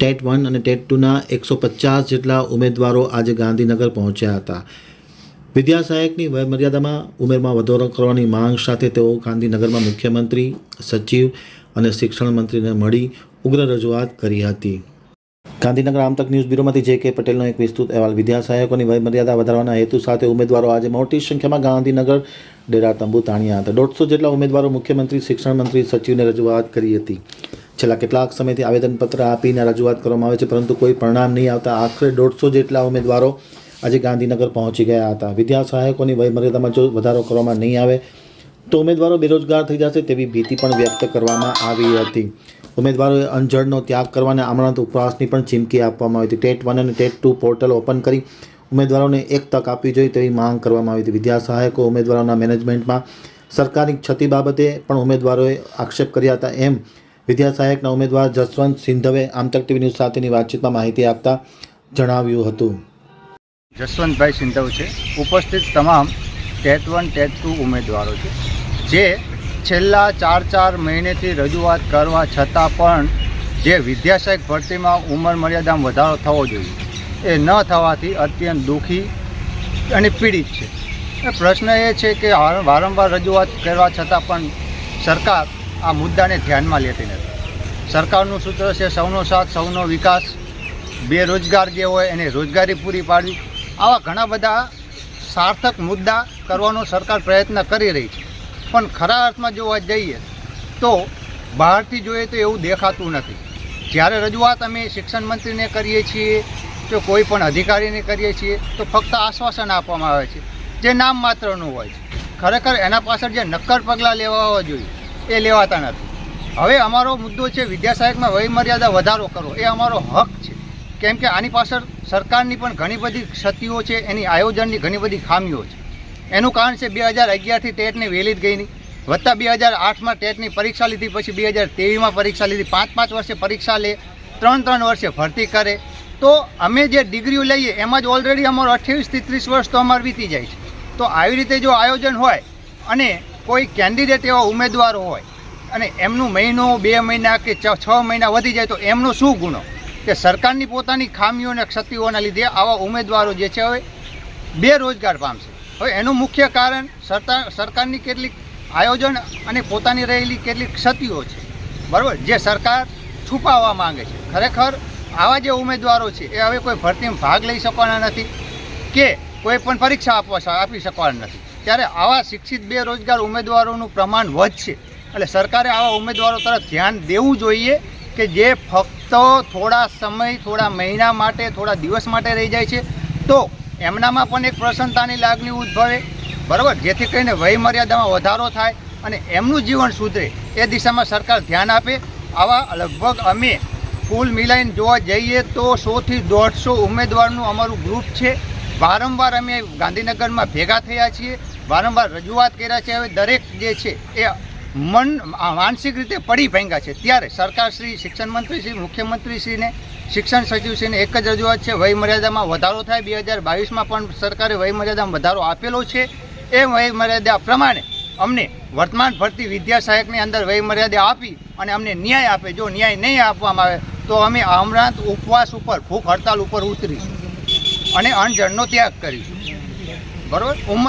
TET one અને TET ટુના એકસો પચાસ જેટલા ઉમેદવારો આજે ગાંધીનગર પહોંચ્યા હતા. વિદ્યા સહાયકની વયમર્યાદામાં ઉમેરમાં વધારો કરવાની માંગ સાથે તેઓ ગાંધીનગરમાં મુખ્યમંત્રી, સચિવ અને શિક્ષણ મંત્રીને મળી ઉગ્ર રજૂઆત કરી હતી. ગાંધીનગર આમતક ન્યૂઝ બ્યુરોમાંથી જે કે પટેલનો એક વિસ્તૃત અહેવાલ. વિદ્યા સહાયકોની વયમર્યાદા વધારવાના હેતુ સાથે ઉમેદવારો આજે મોટી સંખ્યામાં ગાંધીનગર ડેરા તંબુ તાણ્યા હતા. દોઢસો જેટલા ઉમેદવારો મુખ્યમંત્રી, શિક્ષણ મંત્રી, સચિવને રજૂઆત કરી હતી. છેલ્લા કેટલાક સમયથી આવેદનપત્ર આપીને રજૂઆત કરવામાં આવે છે, પરંતુ કોઈ પરિણામ નહીં આવતા આખરે દોઢસો જેટલા ઉમેદવારો આજે ગાંધીનગર પહોંચી ગયા હતા. વિદ્યા સહાયકોની વયમર્યાદામાં જો વધારો કરવામાં નહીં આવે, તો ઉમેદવારો બેરોજગાર થઈ જશે તેવી ભીતિ પણ વ્યક્ત કરવામાં આવી હતી. ઉમેદવારોએ અંજળનો ત્યાગ કરવાના આમરણાંત ઉપવાસની પણ ચીમકી આપવામાં આવી હતી. ટેટ વન અને ટેટ ટુ પોર્ટલ ઓપન કરી ઉમેદવારોને એક તક આપવી જોઈએ તેવી માંગ કરવામાં આવી હતી. વિદ્યા સહાયકો ઉમેદવારોના મેનેજમેન્ટમાં સરકારી ક્ષતિ બાબતે પણ ઉમેદવારોએ આક્ષેપ કર્યા હતા. એમ વિદ્યા સહાયકના ઉમેદવાર જસવંત સિંધવે આમતક ટીવી ન્યૂઝ સાથેની વાતચીતમાં માહિતી આપતા જણાવ્યું હતું. જસવંતભાઈ સિંધવ છે. ઉપસ્થિત તમામ ટેટ વન, ટેટ ટુ ઉમેદવારો છે, જે છેલ્લા ચાર ચાર મહિનેથી રજૂઆત કરવા છતાં પણ જે વિદ્યાસહાયક ભરતીમાં ઉંમર મર્યાદામાં વધારો થવો જોઈએ. એ ન થવાથી અત્યંત દુઃખી અને પીડિત છે. પ્રશ્ન એ છે કે વારંવાર રજૂઆત કરવા છતાં પણ સરકાર આ મુદ્દાને ધ્યાનમાં લેતી નથી. સરકારનું સૂત્ર છે, સૌનો સાથ, સૌનો વિકાસ, બેરોજગાર જે હોય એને રોજગારી પૂરી પાડવી. આવા ઘણા બધા સાર્થક મુદ્દા કરવાનો સરકાર પ્રયત્ન કરી રહી છે. પણ ખરા અર્થમાં જોવા જઈએ તો બહારથી જોઈએ તો એવું દેખાતું નથી. જ્યારે રજૂઆત અમે શિક્ષણ મંત્રીને કરીએ છીએ તો કોઈ પણ અધિકારીને કરીએ છીએ, તો ફક્ત આશ્વાસન આપવામાં આવે છે. જે નામ માત્રનું હોય છે. ખરેખર એના પાછળ જે નક્કર પગલાં લેવા જોઈએ, એ લેવાતા નથી. હવે અમારો મુદ્દો છે વિદ્યાસહાયકમાં વયમર્યાદા વધારો કરવો. એ અમારો હક છે. કેમ કે આની પાછળ સરકારની પણ ઘણી બધી ક્ષતિઓ છે, એની આયોજનની ઘણી બધી ખામીઓ છે. એનું કારણ છે, બે હજાર અગિયારથી ટેટની વહેલી જ ગઈ નહીં વત્તા બે હજાર આઠમાં ટેટની પરીક્ષા લીધી, પછી બે હજાર તેવીસમાં પરીક્ષા લીધી. પાંચ પાંચ વર્ષે પરીક્ષા લે, ત્રણ ત્રણ વર્ષે ભરતી કરે તો અમે જે ડિગ્રીઓ લઈએ, એમાં જ ઓલરેડી અમારો અઠ્યાવીસથી ત્રીસ વર્ષ તો અમારે વીતી જાય છે. તો આવી રીતે જો આયોજન હોય અને કોઈ કેન્ડિડેટ એવા ઉમેદવારો હોય અને એમનું મહિનો બે મહિના કે છ મહિના વધી જાય તો એમનો શું ગુનો? કે સરકારની પોતાની ખામીઓ અને ક્ષતિઓના લીધે આવા ઉમેદવારો જે છે હવે બેરોજગાર પામશે. હવે એનું મુખ્ય કારણ સરકાર, સરકારની કેટલીક આયોજન અને પોતાની રહેલી કેટલીક ક્ષતિઓ છે. બરાબર? જે સરકાર છુપાવવા માંગે છે. ખરેખર આવા જે ઉમેદવારો છે, એ હવે કોઈ ભરતીમાં ભાગ લઈ શકવાના નથી કે કોઈ પણ પરીક્ષા આપવા આપી શકવાના નથી. ત્યારે આવા શિક્ષિત બેરોજગાર ઉમેદવારોનું પ્રમાણ વધશે. એટલે સરકારે આવા ઉમેદવારો તરફ ધ્યાન દેવું જોઈએ કે જે ફક્ત થોડા સમય, થોડા મહિના માટે, થોડા દિવસ માટે રહી જાય છે, તો એમનામાં પણ એક પ્રસન્નતાની લાગણી ઉદ્ભવે. બરાબર? જેથી કરીને વયમર્યાદામાં વધારો થાય અને એમનું જીવન સુધરે. એ દિશામાં સરકાર ધ્યાન આપે. આવા લગભગ અમે કુલ મિલાઈને જોવા જઈએ તો સોથી દોઢસો ઉમેદવારનું અમારું ગ્રુપ છે. વારંવાર અમે ગાંધીનગરમાં ભેગા થયા છીએ. વારંવાર રજૂઆત કર્યા છે. હવે દરેક જે છે એ મન માનસિક રીતે પડી ભાંગ્યા છે. ત્યારે સરકાર શ્રી, શિક્ષણ મંત્રી શ્રી મુખ્યમંત્રીશ્રીને શિક્ષણ સચિવશ્રીને એક જ રજૂઆત છે. વયમર્યાદામાં વધારો થાય. બે હજાર બાવીસમાં પણ સરકારે વયમર્યાદામાં વધારો આપેલો છે. એ વયમર્યાદા પ્રમાણે અમને વર્તમાન ભરતી વિદ્યા સહાયકની અંદર વયમર્યાદા આપી અને અમને ન્યાય આપે. જો ન્યાય નહીં આપવામાં આવે તો અમે આમરાંત ઉપવાસ ઉપર, ભૂખ હડતાલ ઉપર ઉતરીશું અને અણજણનો ત્યાગ કરીશું. બરાબર? ઉંમર